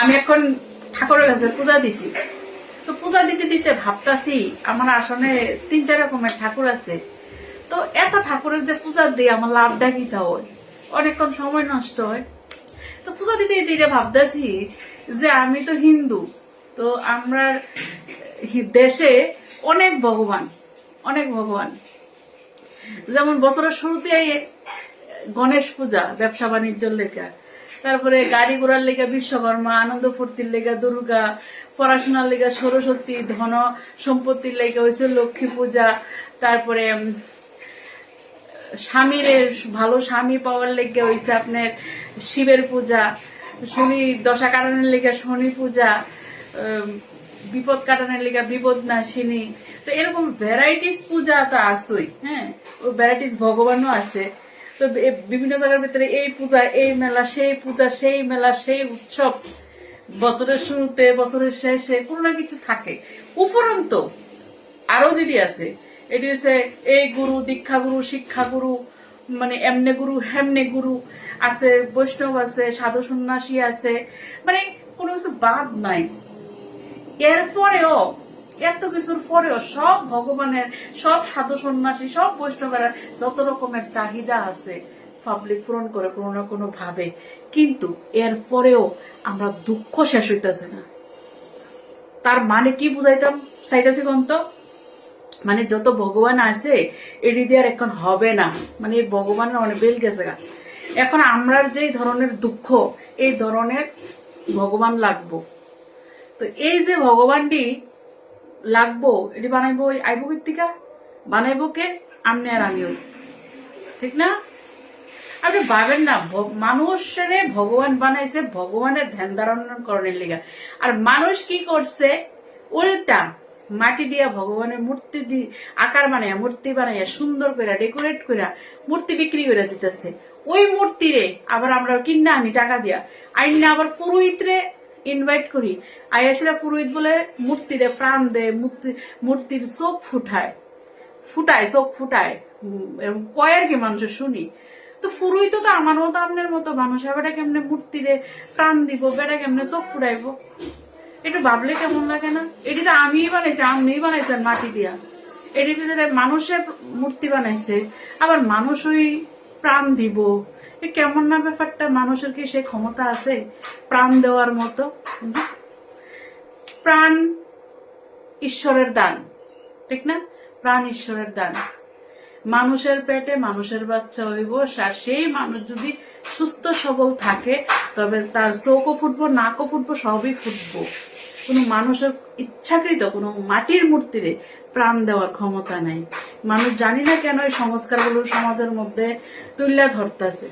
আমি এখন ঠাকুরের কাছে পূজা দিছি। তো পূজা দিতে দিতে ভাবতাছি, আমার আসনে তিন চার রকমের ঠাকুর আছে। তো এত ঠাকুরের যে পূজা দিয়ে আমার লাভ কি তা হয়? অনেকক্ষণ সময় নষ্ট হয়। তো পূজা দিতে দিতে ভাবতেছি যে আমি তো হিন্দু, তো আমরা দেশে অনেক ভগবান অনেক ভগবান। যেমন বছরের শুরুতে গণেশ পূজা, ব্যবসা বাণিজ্যের লেখা। তারপরে গাড়ি ঘোড়ার লেগা বিশ্বকর্মা, আনন্দ ফুর্তির লেগা দুর্গা, পড়াশোনার লেগা সরস্বতী, ধন সম্পত্তির লেগা হয়েছে লক্ষ্মী পূজা, তারপরে স্বামীর ভালো স্বামী পাওয়ার লেগে হয়েছে আপনার শিবের পূজা, শনি দশা কাটানোর লেগে শনি পূজা বিপদ কাটানোর লেগে বিপদ নাশিনী তো এরকম ভ্যারাইটিস পূজা তো আসই হ্যাঁ? ও ভ্যারাইটিস ভগবানও আছে। তো বিভিন্ন জায়গার ভিতরে এই পূজা, এই মেলা, সেই পূজা, সেই মেলা, সেই উৎসব। বছরের শুরুতে, বছরের শেষে কোনো না কিছু থাকে। উপরন্ত আরও যেটি আছে, এটি হচ্ছে এই গুরু, দীক্ষা গুরু, শিক্ষা গুরু মানে এমনে গুরু, হেমনে গুরু আছে, বৈষ্ণব আছে, সাধু সন্ন্যাসী আছে। মানে কোনো কিছু বাদ নাই। এরপরেও এত কিছুর পরেও সব ভগবানের, সব সাধু সন্ন্যাসী, সব বৈষ্ণবের যত রকমের চাহিদা আছে পাবলিক পূরণ করে কোনো না কোনো ভাবে। কিন্তু এর পরেও আমরা দুঃখ শেষ হইতেছে না। তার মানে কি বুঝাইতাম? চাইতেছি কন্ত মানে যত ভগবান আছে এটি দিয়ে আর এখন হবে না। মানে এই ভগবানের অনেক বেল গেছে গা। এখন আমরা যে ধরনের দুঃখ, এই ধরনের ভগবান লাগবো। তো এই যে ভগবানটি লাগবো, এটি বানাইবো ওই আইবো কৃত্তিকা বানাইবো কে? আমনে আর আমিও। ঠিক না? আপনি ভাবেন না মানুষের ভগবান বানাইছে, ভগবানের ধ্যান ধারণা করণের লিগা। আর মানুষ কি করছে? উল্টা, মাটি দিয়া ভগবানের মূর্তি দি আকার বানাইয়া, মূর্তি বানাইয়া, সুন্দর করে ডেকোরেট করে মূর্তি বিক্রি করে দিতেছে। ওই মূর্তিরে আবার আমরা কিনা আনি টাকা দিয়া। আইন আবার পুরোহিতরে ইনভাইট করি। আয়াসেরা পুরোহিত বলে মূর্তিরে প্রাণ দেয়, মূর্তি মূর্তির চোখ ফুটায়। ফুটায়, চোখ ফুটায়। কয় আর কি মানুষের শুনি। তো ফুরুই তো আমার মতো, আপনার মতো মানুষ। বেটা কেমনে মূর্তি মূর্তিরে প্রাণ দিব বেটা কেমনে চোখ ফুটাইব? একটু ভাবলে কেমন লাগে না? এটি তো আমিই বানাইছি আমি বানাইছেন মাটি দিয়া। এটির ভিতরে মানুষের মূর্তি বানাইছে। আবার মানুষ ওই প্রাণ দিব। এ কেমন না ব্যাপারটা? মানুষের কি সে ক্ষমতা আছে? প্রাণ দেওয়ার মতো? প্রাণ ঈশ্বরের দান। ঠিক না? প্রাণ ঈশ্বরের দান। মানুষের পেটে মানুষের বাচ্চা হইব। আর সেই মানুষ যদি সুস্থ, সবল থাকে, তবে তার চোখও ফুটবো নাকও ফুটবো, সবই ফুটবো। কোনো মানুষের ইচ্ছাকৃত, কোনো মাটির মূর্তিরে প্রাণ দেওয়ার ক্ষমতা নাই। মানুষ জানি না কেন এই সংস্কারগুলো সমাজের মধ্যে তুল্যা ধরতেছে।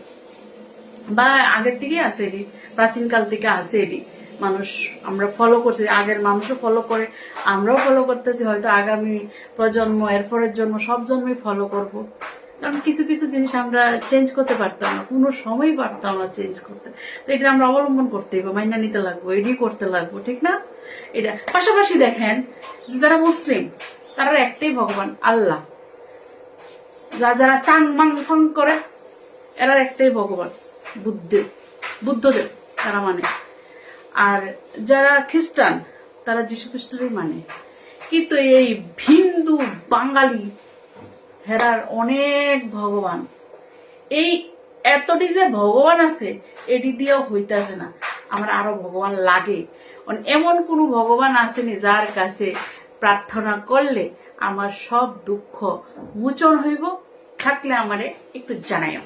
বা আগের থেকে আছে এটি, প্রাচীনকাল থেকে আছে এটি। মানুষ আমরা ফলো করছি, আগের মানুষও ফলো করে, আমরাও ফলো করতেছি, হয়তো আগামী প্রজন্ম, এরপরের জন্ম সব জন্মই ফলো করব। কারণ কিছু কিছু জিনিস আমরা চেঞ্জ করতে পারতাম না, কোনো সময় পারতাম না চেঞ্জ করতে। তো এটা আমরা অবলম্বন করতে হবে, মাইনা নিতে লাগবো, এডি করতে লাগবো, ঠিক না? এটা পাশাপাশি দেখেন, যারা মুসলিম, তারা একটাই ভগবান, আল্লাহ। যারা চাং মাং ফাং করে, এরা একটাই ভগবান বুদ্ধ বুদ্ধদেব, তারা মানে। আর যারা খ্রিস্টান, তারা যীশু খ্রিস্টরই মানে। কিন্তু এই হিন্দু বাঙালি, হেরার অনেক ভগবান। এই এতটি যে ভগবান আছে, এটি দিয়েও হইতাছে না। আমার আরও ভগবান লাগে। এমন কোনো ভগবান আসেনি যার কাছে প্রার্থনা করলে আমার সব দুঃখ মোচন হইব থাকলে আমারে একটু জানাইও